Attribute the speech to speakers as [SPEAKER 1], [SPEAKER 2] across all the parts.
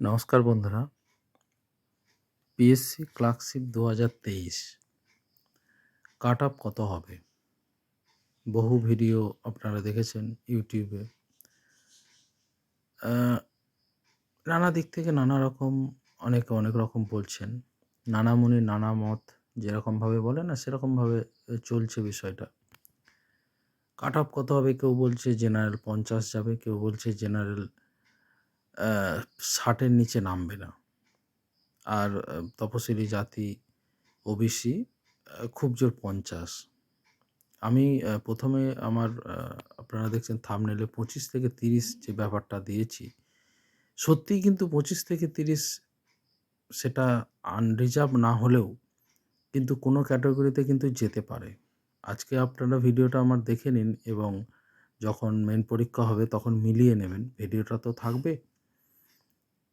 [SPEAKER 1] নমস্কার বন্ধুরা। PSC clerkship দু হাজার তেইশ। কাট আপ কত হবে? বহু ভিডিও আপনারা দেখেছেন ইউটিউবে। নানা দিক থেকে নানা রকম, অনেকে অনেক রকম বলছেন। নানা মুনি, নানা মত, যেরকমভাবে বলে না, সেরকমভাবে চলছে বিষয়টা। কাট আপ কত হবে? কেউ বলছে জেনারেল পঞ্চাশ যাবে, কেউ বলছে জেনারেল ষাটের নিচে নামবে না। আর তপশিলি জাতি ওবিসি খুব জোর পঞ্চাশ। আমি প্রথমে আমার আপনারা দেখছেন থামনেলে পঁচিশ থেকে তিরিশ যে ব্যাপারটা দিয়েছি, সত্যিই কিন্তু পঁচিশ থেকে তিরিশ সেটা আনরিজার্ভ না হলেও কিন্তু কোনো ক্যাটাগরিতে কিন্তু যেতে পারে। আজকে আপনারা ভিডিওটা আমার দেখে নিন এবং যখন মেন পরীক্ষা হবে তখন মিলিয়ে নেবেন। ভিডিওটা তো থাকবে।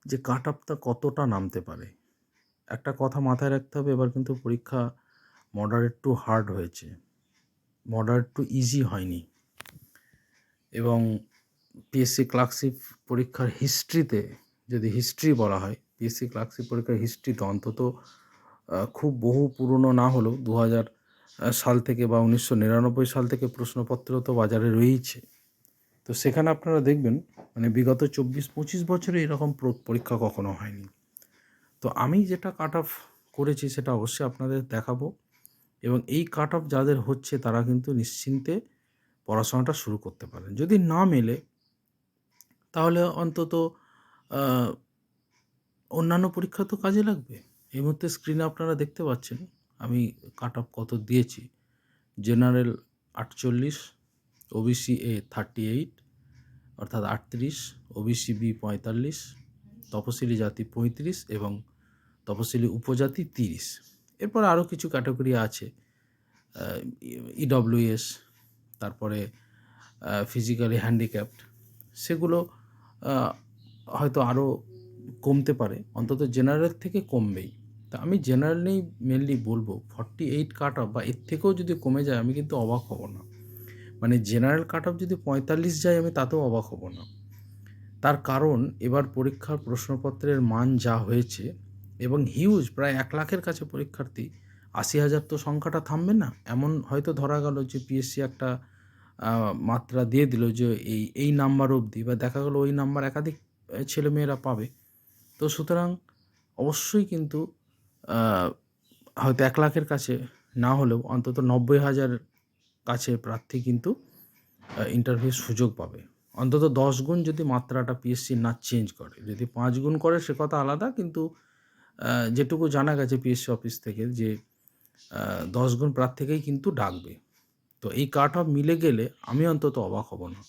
[SPEAKER 1] যে কাট আপটা কতটা নামতে পারে। একটা কথা মাথায় রাখতে হবে, এবার কিন্তু পরীক্ষা মডারেট টু হার্ড হয়েছে। মডারেট টু ইজি হয়নি। এবং পিএসসি ক্লার্কশিপ পরীক্ষার হিস্ট্রিতে যদি হিস্ট্রি বলা হয় পিএসসি ক্লার্কশিপ পরীক্ষার হিস্ট্রিতে অন্তত খুব বহু পুরনো না হলেও দু হাজার সাল থেকে বা উনিশশো নিরানব্বই সাল থেকে প্রশ্নপত্র তো বাজারে রয়েইছে। তো সেখানে আপনারা দেখবেন মানে বিগত চব্বিশ, পঁচিশ বছরে এরকম প্র- পরীক্ষা কখনো হয়নি। তো আমি যেটা কাট অফ করেছি সেটা অবশ্যই আপনাদের দেখাবো এবং এই কাট অফ যাদের হচ্ছে তারা কিন্তু নিশ্চিন্তে পড়াশোনাটা শুরু করতে পারেন। যদি না মেলে, তাহলে অন্তত অন্যান্য পরীক্ষা তো কাজে লাগবে। এই মুহূর্তে স্ক্রিনে আপনারা দেখতে পাচ্ছেন, আমি কাট অফ কত দিয়েছি? জেনারেল আটচল্লিশ ওবিসি এ থার্টি এইট অর্থাৎ আটত্রিশ ওবিসি বি পঁয়তাল্লিশ, তপশিলি জাতি পঁয়ত্রিশ এবং তপশিলি উপজাতি তিরিশ। এরপর আরও কিছু ক্যাটাগরি আছে ইডব্লিউএস তারপরে ফিজিক্যালি হ্যান্ডিক্যাপড। সেগুলো হয়তো আরও কমতে পারে, অন্তত জেনারেল থেকে কমবেই। তা আমি জেনারেল নিয়েই মেনলি বলব ফর্টি এইট কাট অফ বা এর থেকেও যদি কমে যায়, আমি কিন্তু অবাক হব না। মানে জেনারেল কাট অফ যদি পঁয়তাল্লিশ যায়, আমি তাতেও অবাক হব না। তার কারণ, এবার পরীক্ষার প্রশ্নপত্রের মান যা হয়েছে এবং হিউজ প্রায় এক লাখের কাছে পরীক্ষার্থী, আশি হাজার তো সংখ্যাটা থামবে না। এমন হয়তো ধরা গেল যে পিএসসি একটা মাত্রা দিয়ে দিল যে এই এই নাম্বার অবধি বা দেখা গেলো ওই নাম্বার একাধিক ছেলেমেয়েরা পাবে। তো সুতরাং অবশ্যই কিন্তু হয়তো এক লাখের কাছে না হলেও অন্তত নব্বই হাজার কাছে প্রার্থী কিন্তু ইন্টারভিউ সুযোগ পাবে। অন্তত দশ গুণ যদি মাত্রাটা পিএসসি না চেঞ্জ করে। যদি পাঁচ গুণ করে সে কথা আলাদা, কিন্তু যেটুকু জানা গেছে পিএসসি অফিস থেকে যে দশ গুণ প্রার্থীকেই কিন্তু ডাকবে। তো এই কাট অফ মিলে গেলে আমি অন্তত অবাক হব না।